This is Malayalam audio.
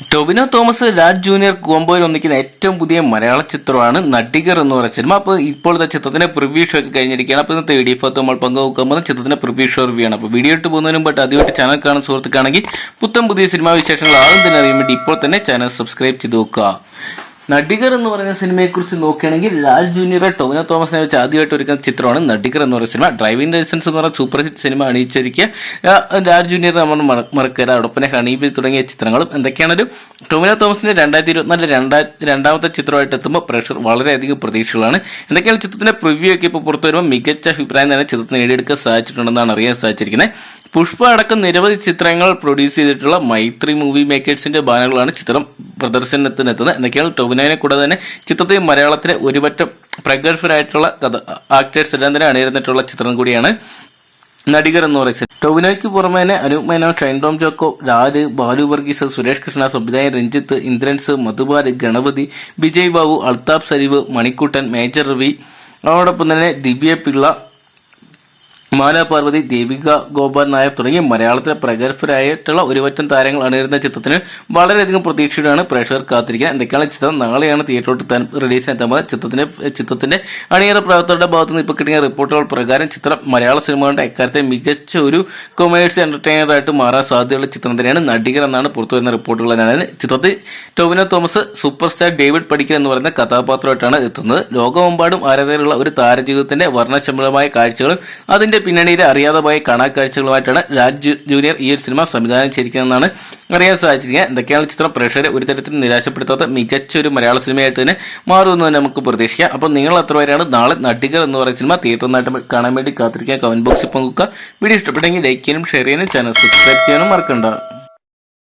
ടൊവിനോ തോമസ് രാജ് ജൂനിയർ കോംബോയിൽ ഒന്നിക്കുന്ന ഏറ്റവും പുതിയ മലയാള ചിത്രമാണ് നടികർ എന്ന് പറയുന്ന സിനിമ. അപ്പോൾ ഇപ്പോഴത്തെ ചിത്രത്തിന്റെ പ്രിവ്യൂ ഷോ ഒക്കെ കഴിഞ്ഞിരിക്കുകയാണ്. അപ്പോൾ ഇന്നത്തെ വീഡിയോ ഫോത്ത് നമ്മൾ പങ്കുവെക്കാൻ പോകുന്ന ചിത്രത്തിന്റെ പ്രിവ്യൂ ഷോ റിവ്യൂ ആണ്. അപ്പോൾ വീഡിയോ ഇട്ട് പോകുന്നതിന് മുമ്പ് ആദ്യമായിട്ട് ചാനൽ കാണുന്ന സുഹൃത്തുക്കാണെങ്കിൽ പുത്തം പുതിയ സിനിമാ വിശേഷങ്ങൾ ആദ്യം തന്നെ അറിയാൻ വേണ്ടി ഇപ്പോൾ തന്നെ ചാനൽ സബ്സ്ക്രൈബ് ചെയ്ത് നോക്കുക നടികർ എന്ന് പറയുന്ന സിനിമയെ കുറിച്ച് നോക്കുകയാണെങ്കിൽ ലാൽ ജൂനിയറെ ടോമിനോ തോമസിനെ വെച്ച് ആദ്യമായിട്ട് ഒരുക്കുന്ന ചിത്രമാണ് നടികർ എന്ന് പറയുന്ന സിനിമ. ഡ്രൈവിംഗ് ലൈസൻസ് എന്ന് പറയുന്ന സൂപ്പർ ഹിറ്റ് സിനിമ അണിയിച്ചൊരുക്കിയ ആ, ലാൽ ജൂനിയർ നമ്മൾ മറക്കുക അതോടൊപ്പം ഹണീബിൽ തുടങ്ങിയ ചിത്രങ്ങളും എന്തൊക്കെയാണൊരു ടോമിനോ തോമസിന്റെ രണ്ടായിരത്തി ഇരുപത്തിനാല് രണ്ടായിരത്തി രണ്ടാമത്തെ ചിത്രമായിട്ട് എത്തുമ്പോൾ പ്രഷർ വളരെയധികം പ്രതീക്ഷകളാണ്. എന്തൊക്കെയാണ് ചിത്രത്തിന്റെ പ്രിവ്യൂ ഒക്കെ ഇപ്പോൾ പുറത്തു വരുമ്പോൾ മികച്ച അഭിപ്രായം തന്നെ ചിത്രത്തിന് നേടിയെടുക്കാൻ സാധിച്ചിട്ടുണ്ടെന്നാണ് അറിയാൻ സാധിച്ചിരിക്കുന്നത്. പുഷ്പ അടക്കം നിരവധി ചിത്രങ്ങൾ പ്രൊഡ്യൂസ് ചെയ്തിട്ടുള്ള മൈത്രി മൂവി മേക്കേഴ്സിന്റെ ബാനറുകളാണ് ചിത്രം പ്രദർശനത്തിനെത്തുന്നത്. എന്തൊക്കെയാണ് ടൊവിനോനെ കൂടാതെ തന്നെ ചിത്രത്തിൽ മലയാളത്തിലെ ഒരുപറ്റം പ്രഗത്ഭരായിട്ടുള്ള കഥ ആക്ടേഴ്സ് എല്ലാം തന്നെ അണിയിരുന്നിട്ടുള്ള ചിത്രം കൂടിയാണ് നടികർ എന്ന് പറയുന്നത്. ടൊവിനോയ്ക്ക് പുറമേ തന്നെ അനൂപ് മേനോൻ ഷൈൻ ടോം ജോക്കോ രാജ് ബാലു വർഗീസ് സുരേഷ് കൃഷ്ണ സംവിധായകൻ രഞ്ജിത്ത് ഇന്ദ്രൻസ് മധുബാൽ ഗണപതി വിജയ് ബാബു അൽതാബ് സരീവ് മണിക്കുട്ടൻ മേജർ രവി. അതോടൊപ്പം തന്നെ ദിവ്യ പിള്ള മാല പാർവതി ദേവിക ഗോപാൽ നായർ തുടങ്ങി മലയാളത്തിലെ പ്രഗത്ഭരായിട്ടുള്ള ഒരുപറ്റം താരങ്ങൾ അണിയിരുന്ന ചിത്രത്തിന് വളരെയധികം പ്രതീക്ഷയോടെയാണ് പ്രേക്ഷകർ കാത്തിരിക്കുന്നത്. എന്തൊക്കെയാണ് ചിത്രം? നാളെയാണ് തിയേറ്ററിലോട്ട് താൻ റിലീസ് എത്തുന്നത് ചിത്രത്തിന്റെ ചിത്രത്തിന്റെ അണിയറ പ്രവർത്തകരുടെ ഭാഗത്ത് നിന്ന് ഇപ്പോൾ കിട്ടിയ റിപ്പോർട്ടുകൾ പ്രകാരം ചിത്രം മലയാള സിനിമകളുടെ എക്കാലത്തെ മികച്ച ഒരു കൊമേഴ്സ് എന്റർടൈനർ ആയിട്ട് മാറാൻ സാധ്യതയുള്ള ചിത്രം തന്നെയാണ് നടികർ എന്നാണ് പുറത്തുവരുന്ന റിപ്പോർട്ടുകൾ തന്നെയാണ് ചിത്രത്തിൽ Tovino Thomas super star David Padikkal എന്ന് പറയുന്ന കഥാപാത്രമായിട്ടാണ് എത്തുന്നത്. ലോകമെമ്പാടും ആരാധകരുള്ള ഒരു താരജീവിതത്തിന്റെ വർണശമ്പളമായ കാഴ്ചകളും അതിന്റെ പിന്നണിയിലെ അറിയാതെ പോയ കാണാക്കാഴ്ചകളുമായിട്ടാണ് രാജ് ജൂനിയർ ഈ ഒരു സിനിമ സംവിധാനം ചെയ്തിരിക്കുന്നതെന്നാണ് അറിയാൻ സാധിച്ചിരിക്കുക എന്തൊക്കെയാണ് ചിത്രം? പ്രേക്ഷകരെ ഒരു തരത്തിൽ നിരാശപ്പെടുത്താത്ത മികച്ച ഒരു മലയാള സിനിമയായിട്ട് തന്നെ മാറുമെന്ന് നമുക്ക് പ്രതീക്ഷിക്കാം. അപ്പോൾ നിങ്ങൾ അത്ര വരെയാണ് നാളെ നടികർ എന്ന് പറയുന്ന സിനിമ തിയേറ്ററിൽ നിന്നായിട്ട് കാണാൻ വേണ്ടി കാത്തിരിക്കുക. കമന്റ് ബോക്സിൽ പങ്കുക്കുക വീഡിയോ ഇഷ്ടപ്പെട്ടെങ്കിൽ ലൈക്ക് ചെയ്യാനും ഷെയർ ചെയ്യാനും ചാനൽ സബ്സ്ക്രൈബ് ചെയ്യാനും മറക്കണ്ട.